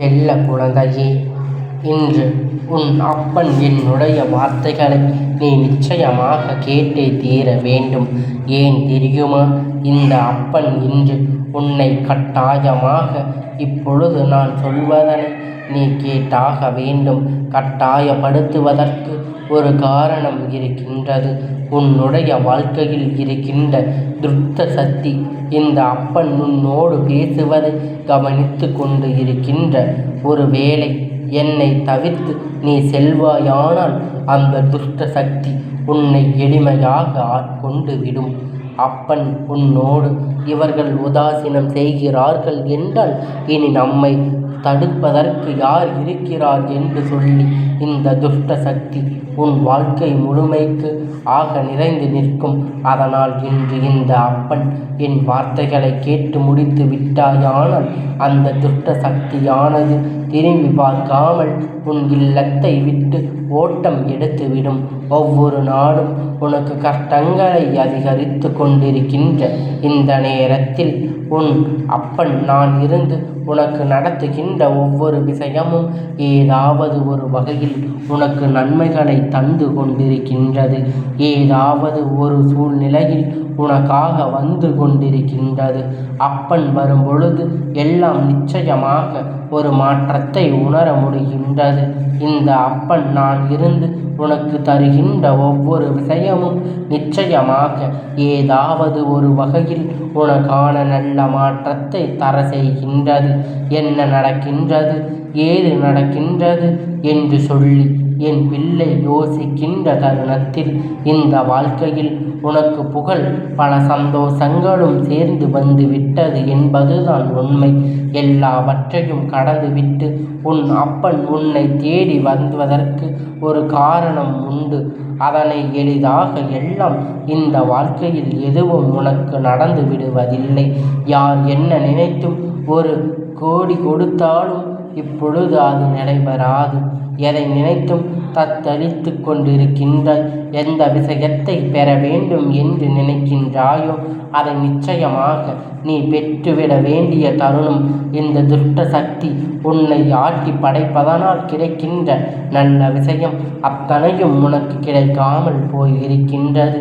செல்ல குழந்தையே இன்று உன் அப்பன் என்னுடைய வார்த்தைகளை நீ நிச்சயமாக கேட்டே தீர வேண்டும். ஏன் தெரியுமா? இந்த அப்பன் இன்று உன்னை கட்டாயமாக இப்பொழுது நான் சொல்வதனை நீ கேட்டாக வேண்டும். கட்டாயப்படுத்துவதற்கு ஒரு காரணம் இருக்கின்றது. உன்னுடைய வாழ்க்கையில் இருக்கின்ற துர்த்த சக்தி இந்த அப்பன் உன்னோடு பேசுவதை கவனித்து கொண்டு இருக்கின்ற ஒரு வேளை என்னை தவிர்த்து நீ செல்வாயானால் அந்த துஷ்ட சக்தி உன்னை எளிமையாக ஆட்கொண்டு விடும். அப்பன் உன்னோடு இவர்கள் உதாசீனம் செய்கிறார்கள் என்றால் இனி நம்மை தடுப்பதற்கு யார் இருக்கிறார் என்று சொல்லி இந்த துஷ்ட சக்தி உன் வாழ்க்கை முழுமைக்கு ஆக நிறைந்து நிற்கும். அதனால் இன்று இந்த அப்பன் என் வார்த்தைகளை கேட்டு முடித்து விட்டாயானால் அந்த துஷ்ட சக்தியானது திரும்பி பார்க்காமல் உன் இல்லத்தை விட்டு ஓட்டம் எடுத்துவிடும். ஒவ்வொரு நாளும் உனக்கு கஷ்டங்களை அதிகரித்து கொண்டிருக்கின்ற இந்த நேரத்தில் உன் அப்பன் நான் இருந்து உனக்கு நடத்துகின்ற ஒவ்வொரு விஷயமும் ஏதாவது ஒரு வகையில் உனக்கு நன்மைகளை தந்து கொண்டிருக்கின்றது. ஏதாவது ஒரு சூழ்நிலையில் உனக்காக வந்து கொண்டிருக்கின்றது. அப்பன் வரும்பொழுது எல்லாம் நிச்சயமாக ஒரு மனத்தை உணர முடிகின்றது. இந்த அப்பன் நான் இருந்து உனக்கு தருகின்ற ஒவ்வொரு விஷயமும் நிச்சயமாக ஏதாவது ஒரு வகையில் உனக்கான நல்ல மாற்றத்தை தர செய்கின்றது. என்ன நடக்கின்றது? ஏது நடக்கின்றது? என்று சொல்லி என் பிள்ளை யோசிக்கின்ற தருணத்தில் இந்த வாழ்க்கையில் உனக்கு புகழ். பல சந்தோஷங்களும் சேர்ந்து வந்து விட்டது என்பதுதான் உண்மை. எல்லாவற்றையும் கடந்துவிட்டு உன் அப்பன் உன்னை தேடி வந்துவதற்கு ஒரு காரணம் உண்டு. அதனை எளிதாக எல்லாம் இந்த வாழ்க்கையில் எதுவும் உனக்கு நடந்து விடுவதில்லை. யார் என்ன நினைத்தும் ஒரு கோடி கொடுத்தாலும் இப்பொழுது அது நடைபெறாது எதை நினைத்தும் தத்தளித்து கொண்டிருக்கின்ற எந்த விஷயத்தை பெற வேண்டும் என்று நினைக்கின்றாயோ அதை நிச்சயமாக நீ பெற்றுவிட வேண்டிய தருணம். இந்த துஷ்ட சக்தி உன்னை ஆட்டி படைப்பதனால் கிடைக்கின்ற நல்ல விஷயம் அத்தனையும் உனக்கு கிடைக்காமல் போயிருக்கின்றது.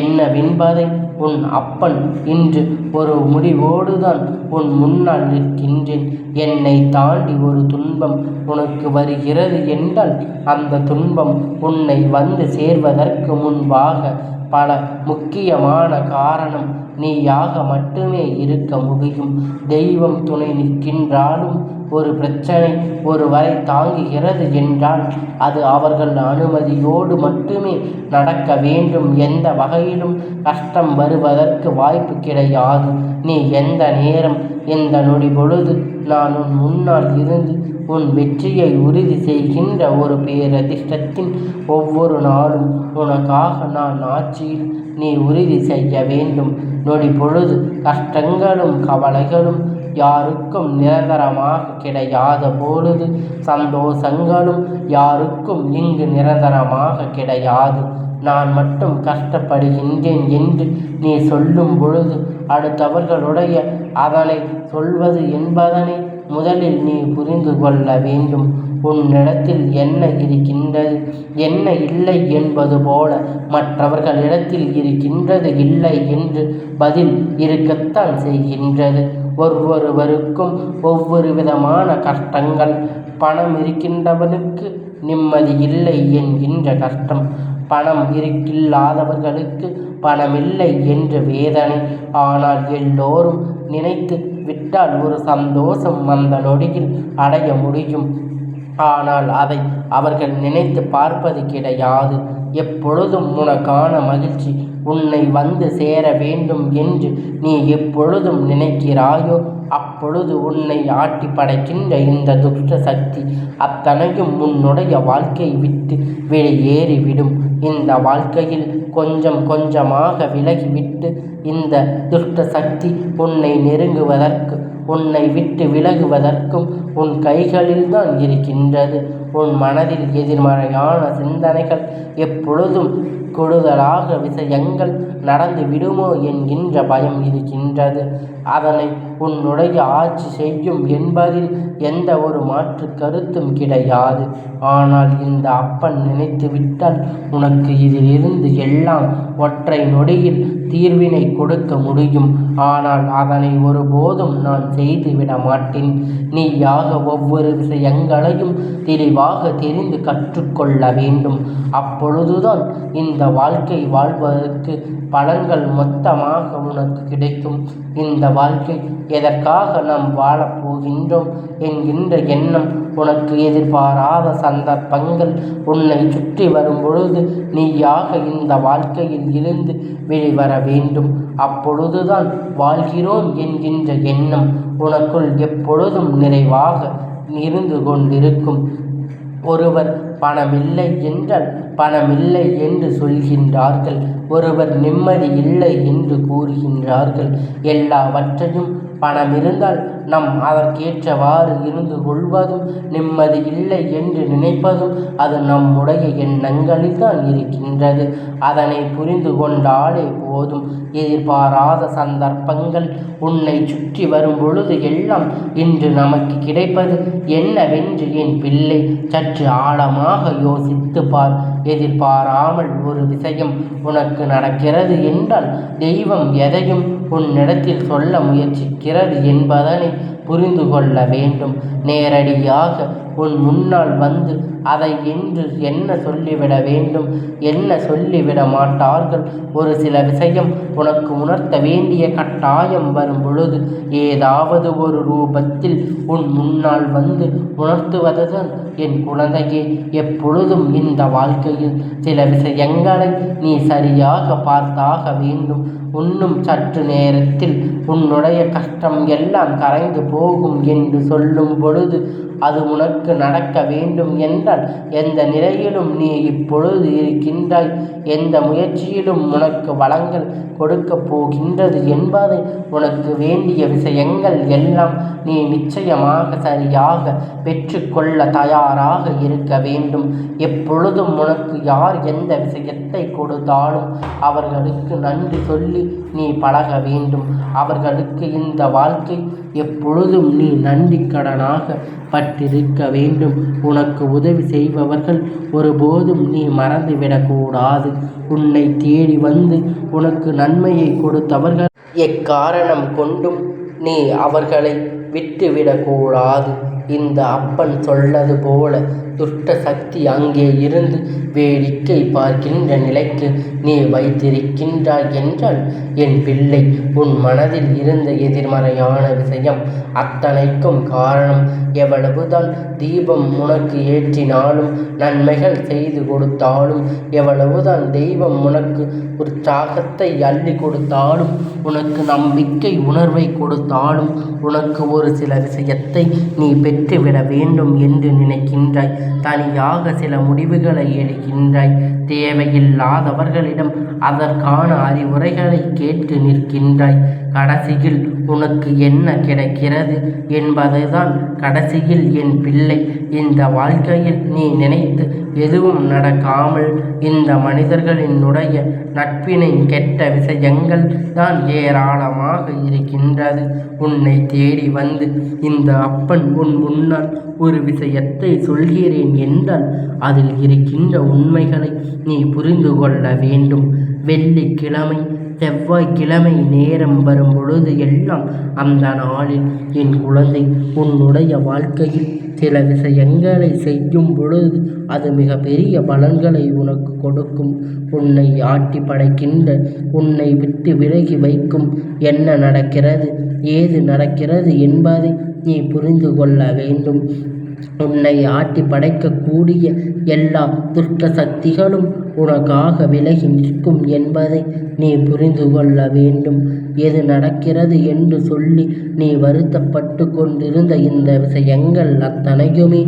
என்னவென்பதை உன் அப்பன் இன்று ஒரு முடிவோடுதான் உன் முன்னால் நிற்கின்றேன். என்னை தாண்டி ஒரு துன்பம் உனக்கு வருகிறது என்றால் அந்த துன்பம் உன்னை வந்து சேர்வதற்கு முன்பாக பல முக்கியமான காரணம் நீயாக மட்டுமே இருக்க முடியும். தெய்வம் துணை நிற்கின்றாலும் ஒரு பிரச்சனை ஒரு வரை தாங்குகிறது என்றால் அது அவர்கள் அனுமதியோடு மட்டுமே நடக்க வேண்டும். எந்த வகையிலும் கஷ்டம் வருவதற்கு வாய்ப்பு கிடையாது. நீ எந்த நேரம் எந்த நொடி பொழுது நான் உன் முன்னால் இருந்து உன் வெற்றியை உறுதி செய்கின்ற ஒரு பேரதிர்ஷ்டத்தின் ஒவ்வொரு நாளும் உனக்காக நான் ஆட்சியில் நீ உறுதி செய்ய வேண்டும். நொடி பொழுது கஷ்டங்களும் கவலைகளும் யாருக்கும் நிரந்தரமாக கிடையாத பொழுது சந்தோஷங்களும் யாருக்கும் இங்கு நிரந்தரமாக கிடையாது. நான் மட்டும் கஷ்டப்படுகின்றேன் என்று நீ சொல்லும் பொழுது அடுத்தவர்களுடைய அதனை சொல்வது என்பதனை முதலில் நீ புரிந்து கொள்ள வேண்டும். உன்னிடத்தில் என்ன இருக்கின்றது? என்ன இல்லை என்பது போல மற்றவர்களிடத்தில் இருக்கின்றது இல்லை என்று பதில் இருக்கத்தான் செய்கின்றது. ஒவ்வொருவருக்கும் ஒவ்வொரு விதமான கஷ்டங்கள். பணம் இருக்கின்றவனுக்கு நிம்மதி இல்லை என்கின்ற கஷ்டம். பணம் இருக்கில்லாதவர்களுக்கு பணமில்லை என்ற வேதனை. ஆனால் எல்லோரும் நினைத்து விட்டால் ஒரு சந்தோஷம் அந்த நொடியில் அடைய முடியும். ஆனால் அதை அவர்கள் நினைத்து பார்ப்பது கிடையாது. எப்பொழுதும் உனக்கான மகிழ்ச்சி உன்னை வந்து சேர வேண்டும் என்று நீ எப்பொழுதும் நினைக்கிறாயோ அப்பொழுது உன்னை ஆட்டி படைக்கின்ற இந்த துஷ்ட சக்தி அத்தனையும் உன்னுடைய வாழ்க்கை விட்டு வெளியேறிவிடும். இந்த வாழ்க்கையில் கொஞ்சம் கொஞ்சமாக விலகிவிட்டு இந்த துஷ்ட சக்தி உன்னை நெருங்குவதற்கு உன்னை விட்டு விலகுவதற்கும் உன் கைகளில்தான் இருக்கின்றது. உன் மனதில் எதிர்மறையான சிந்தனைகள் எப்பொழுதும் கொடுதலாக விஷயங்கள் நடந்து விடுமோ என்கின்ற பயம் இருக்கின்றது. அதனை உன்னுடைய ஆட்சி செய்யும் என்பதில் எந்த ஒரு மாற்று கருத்தும் கிடையாது. ஆனால் இந்த அப்பன் நினைத்து விட்டால் உனக்கு இதிலிருந்து எல்லாம் ஒற்றை நொடியில் தீர்வினை கொடுக்க முடியும். ஆனால் அதனை ஒருபோதும் நான் செய்துவிட மாட்டேன். நீயாக ஒவ்வொரு விஷயங்களையும் தெளிவாக தெரிந்து கற்றுக்கொள்ள வேண்டும். அப்பொழுதுதான் இந்த வாழ்க்கை வாழ்வதற்கு பலன்கள் மொத்தமாக உனக்கு கிடைக்கும். இந்த வாழ்க்கை எதற்காக நாம் வாழப்போகின்றோம் என்கின்ற எண்ணம் உனக்கு எதிர்பாராத சந்தர்ப்பங்கள் உன்னை சுற்றி வரும் பொழுது நீயாக இந்த வாழ்க்கையில் இருந்து வெளிவர வேண்டும். அப்பொழுதுதான் வாழ்கிறோம் என்கின்ற எண்ணம் உனக்குள் எப்பொழுதும் நிறைவாக இருந்து கொண்டிருக்கும். ஒருவர் பணமில்லை என்றால் பணமில்லை என்று சொல்கின்றார்கள். ஒருவர் நிம்மதி இல்லை என்று கூறுகின்றார்கள். எல்லாவற்றையும் பணம் இருந்தால் நம் அதற்கேற்றவாறு இருந்து கொள்வதும் நிம்மதி இல்லை என்று நினைப்பதும் அது நம்முடைய எண்ணங்களில் தான் இருக்கின்றது. அதனை புரிந்து கொண்டாலே போதும். எதிர்பாராத சந்தர்ப்பங்கள் உன்னை சுற்றி வரும் பொழுது எல்லாம் இன்று நமக்கு கிடைப்பது என்னவென்று என் பிள்ளை சற்று ஆழமாக யோசித்து பார். எதிர்பாராமல் ஒரு விஷயம் உனக்கு நடக்கிறது என்றால் தெய்வம் எதையும் உன்னிடத்தில் சொல்ல முயற்சிக்கிறது என்பதனை Amen. புரிந்து கொள்ள வேண்டும். நேரடியாக உன் முன்னால் வந்து அதை என்று என்ன சொல்லிவிட வேண்டும்? என்ன சொல்லிவிட மாட்டார்கள்? ஒரு சில விஷயம் உனக்கு உணர்த்த வேண்டிய கட்டாயம் வரும் பொழுது ஏதாவது ஒரு ரூபத்தில் உன் முன்னால் வந்து உணர்த்துவதுதான் என் குழந்தையே. எப்பொழுதும் இந்த வாழ்க்கையில் சில விஷயங்களை நீ சரியாக பார்த்தாக வேண்டும். உன்னும் சற்று நேரத்தில் உன்னுடைய கஷ்டம் எல்லாம் கரைந்து போ போகும் என்று சொல்லும் பொழுது அது உனக்கு நடக்க வேண்டும் என்றால் எந்த நிலையிலும் நீ இப்பொழுது இருக்கின்றாய். எந்த முயற்சியிலும் உனக்கு வளங்கள் கொடுக்கப் போகின்றது என்பதை உனக்கு வேண்டிய விஷயங்கள் எல்லாம் நீ நிச்சயமாக சரியாக பெற்றுக்கொள்ள தயாராக இருக்க வேண்டும். எப்பொழுதும் உனக்கு யார் எந்த விஷயத்தை கொடுத்தாலும் அவர்களுக்கு நன்றி சொல்லி நீ பழக வேண்டும். அவர்களுக்கு இந்த வாழ்க்கை எப்பொழுதும் நீ நன்றி கடனாக பட்டிருக்க வேண்டும். உனக்கு உதவி செய்பவர்கள் ஒருபோதும் நீ மறந்துவிடக்கூடாது. உன்னை தேடி வந்து உனக்கு நன்மையை கொடுத்தவர்கள் எக்காரணம் கொண்டும் நீ அவர்களை விட்டுவிடக்கூடாது. இந்த அப்பன் சொன்னது போல துஷ்ட சக்தி அங்கே இருந்து வேடிக்கை பார்க்கின்ற நிலைக்கு நீ வைத்திருக்கின்றாய் என்றால் என் பிள்ளை உன் மனதில் இருந்த எதிர்மறையான விஷயம் அத்தனைக்கும் காரணம் எவ்வளவுதான் தீபம் உனக்கு ஏற்றினாலும் நன்மைகள் செய்து கொடுத்தாலும் எவ்வளவுதான் தெய்வம் உனக்கு உற்சாகத்தை அள்ளி கொடுத்தாலும் உனக்கு நம்பிக்கை உணர்வை கொடுத்தாலும் உனக்கு ஒரு சில விஷயத்தை நீ பெற்று விட்டுவிட வேண்டும் என்று நினைக்கின்றாய். தனியாக சில முடிவுகளை எடுக்கின்றாய். தேவையில்லாதவர்களிடம் அதற்கான அறிவுரைகளை கேட்டு நிற்கின்றாய். கடைசியில் உனக்கு என்ன கிடைக்கிறது என்பதுதான் கடைசியில் என் பிள்ளை. இந்த வாழ்க்கையில் நீ நினைத்து எதுவும் நடக்காமல் இந்த மனிதர்களினுடைய நட்பினை கெட்ட விஷயங்கள் தான் ஏராளமாக இருக்கின்றது. உன்னை தேடி வந்து இந்த அப்பன் உன் முன்னால் ஒரு விஷயத்தை சொல்கிறேன் என்றால் அதில் இருக்கின்ற உண்மைகளை நீ புரிந்து கொள்ள வேண்டும். வெள்ளிக்கிழமை செவ்வாய்க்கிழமை நேரம் வரும் பொழுது எல்லாம் அந்த நாளில் என் குழந்தை உன்னுடைய வாழ்க்கையில் சில விஷயங்களை செய்யும் பொழுது அது மிக பெரிய பலன்களை உனக்கு கொடுக்கும். உன்னை ஆட்டி படைக்கின்ற உன்னை விட்டு விலகி வைக்கும் என்ன நடக்கிறது ஏது நடக்கிறது என்பதை நீ புரிந்து கொள்ள வேண்டும். உன்னை ஆட்டி படைக்கக்கூடிய எல்லா துஷ்ட சக்திகளும் உனக்காக விலகி நிற்கும் என்பதை நீ புரிந்து கொள்ள வேண்டும். எது நடக்கிறது என்று சொல்லி நீ வருத்தப்பட்டு கொண்டிருந்த இந்த விஷயங்கள் அத்தனையுமே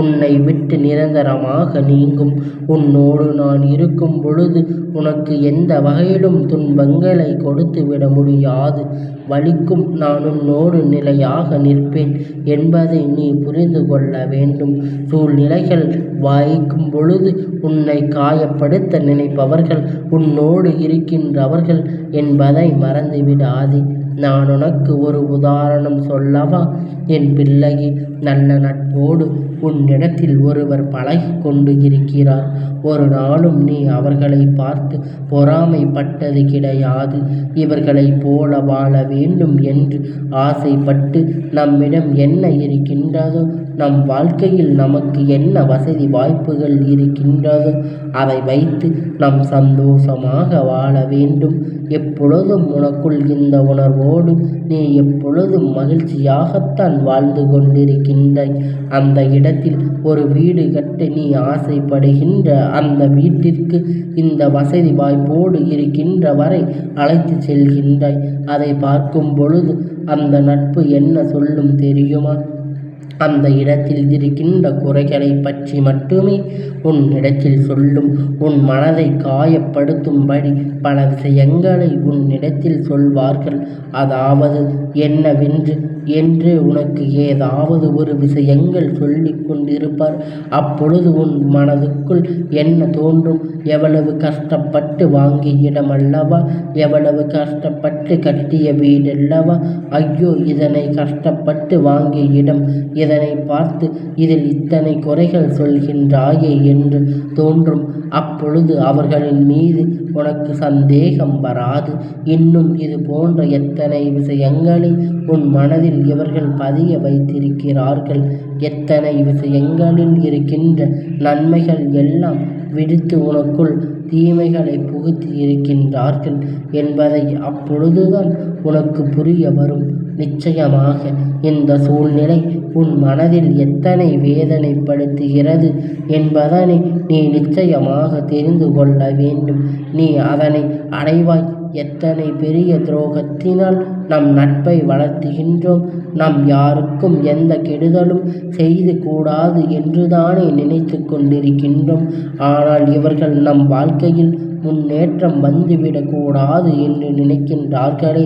உன்னை விட்டு நிரந்தரமாக நீங்கும். உன்னோடு நான் இருக்கும் பொழுது உனக்கு எந்த வகையிலும் துன்பங்களை கொடுத்து விட முடியாது. வலிக்கும் நான் உன்னோடு நிலையாக நிற்பேன் என்பதை நீ புரிந்து கொள்ள வேண்டும். சூழ்நிலைகள் வாய்க்கும் பொழுது உன்னை காயப்படு கெடுத்த நினைப்பவர்கள் உன்னோடு இருக்கின்றவர்கள் என்பதை மறந்துவிடாதே. நான் உனக்கு ஒரு உதாரணம் சொல்லவா? என் பிள்ளையே நல்ல நட்போடு உன்னிடத்தில் ஒருவர் பழகி கொண்டு இருக்கிறார். ஒரு நாளும் நீ அவர்களை பார்த்து பொறாமைப்பட்டது கிடையாது. இவர்களைப் போல வாழ வேண்டும் என்று ஆசைப்பட்டு நம்மிடம் என்ன இருக்கின்றதோ நம் வாழ்க்கையில் நமக்கு என்ன வசதி வாய்ப்புகள் இருக்கின்றதோ அதை வைத்து நாம் சந்தோஷமாக வாழ வேண்டும். எப்பொழுதும் உனக்குள் இந்த உணர்வோடு நீ எப்பொழுதும் மகிழ்ச்சியாகத்தான் வாழ்ந்து கொண்டிருக்கின்றாய். அந்த இடத்தில் ஒரு வீடு கட்ட நீ ஆசைப்படுகின்ற அந்த வீட்டிற்கு இந்த வசதி வாய்ப்போடு இருக்கின்ற வரை அழைத்து செல்கின்றாய். அதை பார்க்கும் பொழுது அந்த நட்பு என்ன சொல்லும் தெரியுமா? அந்த இடத்தில் இருக்கின்ற குறைகளை பற்றி மட்டுமே உன் இடத்தில் சொல்லும். உன் மனதை காயப்படுத்தும்படி பல விஷயங்களை உன் இடத்தில் சொல்வார்கள். அதாவது என்னவென்று என்று உனக்கு ஏதாவது ஒரு விஷயங்கள் சொல்லிக் கொண்டிருப்பார் அப்பொழுது உன் மனதுக்குள் என்ன தோன்றும்? எவ்வளவு கஷ்டப்பட்டு வாங்கிய இடம் அல்லவா எவ்வளவு கஷ்டப்பட்டு கட்டிய வீடல்லவா? ஐயோ இதனை கஷ்டப்பட்டு வாங்கிய இடம் இதனை பார்த்து இதில் இத்தனை குறைகள் சொல்கின்றாயே என்று தோன்றும். அப்பொழுது அவர்களின் மீது உனக்கு சந்தேகம் வராது. இன்னும் இது போன்ற எத்தனை விஷயங்களை உன் மனதில் இவர்கள் பதிய வைத்திருக்கிறார்கள். எத்தனை விஷயங்களில் இருக்கின்ற நன்மைகள் எல்லாம் விடுத்து உனக்குள் தீமைகளை புகுத்தி இருக்கின்றார்கள் என்பதை அப்பொழுதுதான் உனக்கு புரிய வரும். நிச்சயமாக இந்த சூழ்நிலை உன் மனதில் எத்தனை வேதனைப்படுத்துகிறது என்பதனை நீ நிச்சயமாக தெரிந்து கொள்ள வேண்டும். நீ அதனை அடைவாய். எத்தனை பெரிய துரோகத்தினால் நம் நட்பை வளர்த்துகின்றோம்? நாம் யாருக்கும் எந்த கெடுதலும் செய்து கூடாது என்றுதானே நினைத்து கொண்டிருக்கின்றோம். ஆனால் இவர்கள் நம் வாழ்க்கையில் முன்னேற்றம் வந்துவிடக்கூடாது என்று நினைக்கின்றார்களே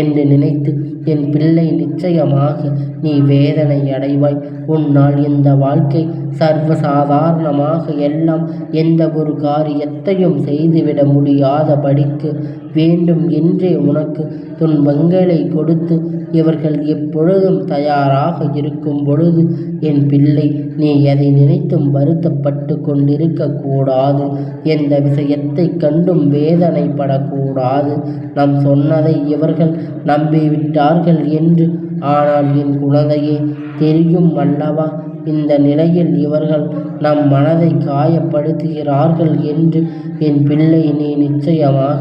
என்று நினைத்து என் பிள்ளை நிச்சயமாக நீ வேதனை அடைவாய். உன்னால் இந்த வாழ்க்கை சர்வசாதாரணமாக எல்லாம் எந்த ஒரு காரியத்தையும் செய்துவிட முடியாதபடிக்கு வேண்டும் என்றே உனக்கு துன்பங்களை கொடுத்து இவர்கள் எப்பொழுதும் தயாராக இருக்கும் பொழுது என் பிள்ளை நீ எதை நினைத்தும் வருத்தப்பட்டு கொண்டிருக்கக்கூடாது எந்த விஷயத்தை கண்டும் வேதனைப்படக்கூடாது. நாம் சொன்னதை இவர்கள் நம்பிவிட்டார்கள் என்று ஆனால் என் குழந்தையே தெரியும் அல்லவா? இந்த நிலையில் இவர்கள் நம் மனதை காயப்படுத்துகிறார்கள் என்று என் பிள்ளை நீ நிச்சயமாக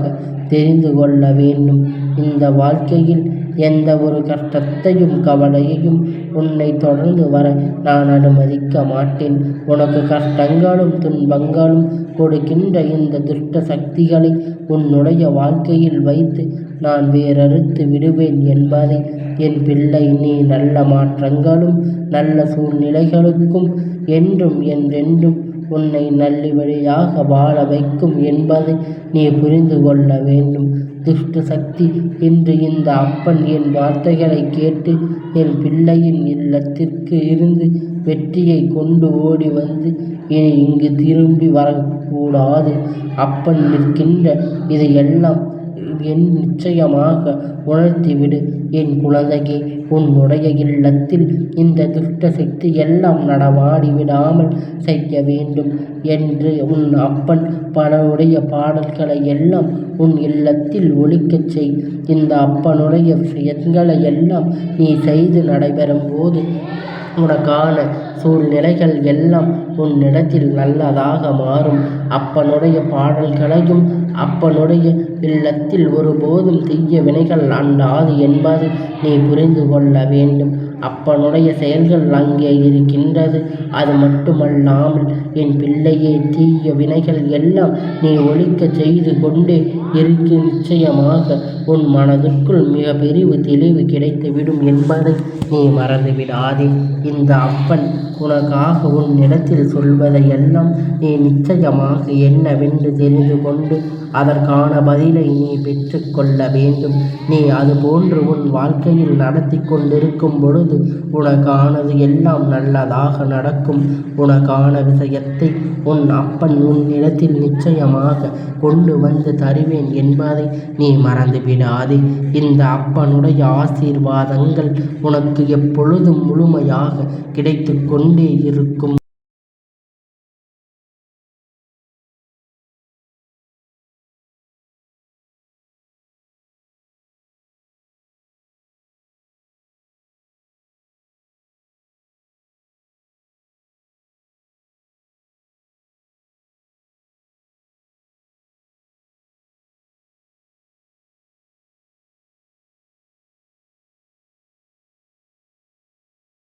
தெரிந்து கொள்ள வேண்டும். இந்த வாழ்க்கையில் எந்த ஒரு கஷ்டத்தையும் கவலையையும் உன்னை தொடர்ந்து வர நான் அனுமதிக்க மாட்டேன். உனக்கு கஷ்டங்களும் துன்பங்களும் கொடுக்கின்ற இந்த துஷ்ட சக்திகளை உன்னுடைய வாழ்க்கையில் வைத்து நான் வேறறுத்து விடுவேன் என்பதை என் பிள்ளை நீ நல்ல மாற்றங்களும் நல்ல சூழ்நிலைகளுக்கும் என்றும் என்றென்றும் உன்னை நல்ல வாழ வைக்கும் என்பதை நீ புரிந்து கொள்ள வேண்டும். துஷ்ட சக்தி இன்று இந்த அப்பன் என் வார்த்தைகளை கேட்டு என் பிள்ளையின் இல்லத்திற்கு இருந்து வெற்றியை கொண்டு ஓடி வந்து இனி இங்கு திரும்பி வரக்கூடாது. அப்பன் நிற்கின்ற இது எல்லாம் என் நிச்சயமாக உணர்த்திவிடு. என் குழந்தையே உன்னுடைய இல்லத்தில் இந்த துஷ்ட சக்தி எல்லாம் நடமாடி விடாமல் செய்ய வேண்டும் என்று உன் அப்பன் பலருடைய பாடல்களை எல்லாம் உன் இல்லத்தில் ஒழிக்கச் செய். இந்த அப்பனுடைய விஷயங்களை எல்லாம் நீ செய்து நடைபெறும் போது உனக்கான சூழ்நிலைகள் எல்லாம் உன்னிடத்தில் நல்லதாக மாறும். அப்பனுடைய பாடல்களையும் அப்பனுடைய இல்லத்தில் ஒருபோதும் தீய வினைகள் அண்டாது என்பது நீ புரிந்து கொள்ள வேண்டும். அப்பனுடைய செயல்கள் அங்கே இருக்கின்றது. அது மட்டுமல்லாமல் என் பிள்ளையே தீய வினைகள் எல்லாம் நீ ஒழிக்க செய்து கொண்டே இருக்கு. நிச்சயமாக உன் மனதிற்குள் மிக பெரிய தெளிவு கிடைத்துவிடும் என்பதை நீ மறந்துவிடாதே. இந்த அப்பன் உனக்காக உன் இடத்தில் சொல்வதையெல்லாம் நீ நிச்சயமாக என்னவென்று தெரிந்து கொண்டு அதற்கான பதிலை நீ பெற்றுக்கொள்ள வேண்டும். நீ அதுபோன்று உன் வாழ்க்கையில் நடத்தி கொண்டிருக்கும் பொழுது உனக்கானது எல்லாம் நல்லதாக நடக்கும். உனக்கான விஷயத்தை உன் அப்பன் உன் இடத்தில் நிச்சயமாக கொண்டு வந்து தருவேன் என்பதை நீ மறந்துவிடாதே. இந்த அப்பனுடைய ஆசீர்வாதங்கள் உனக்கு எப்பொழுதும் முழுமையாக கிடைத்து கொண்டே இருக்கும்.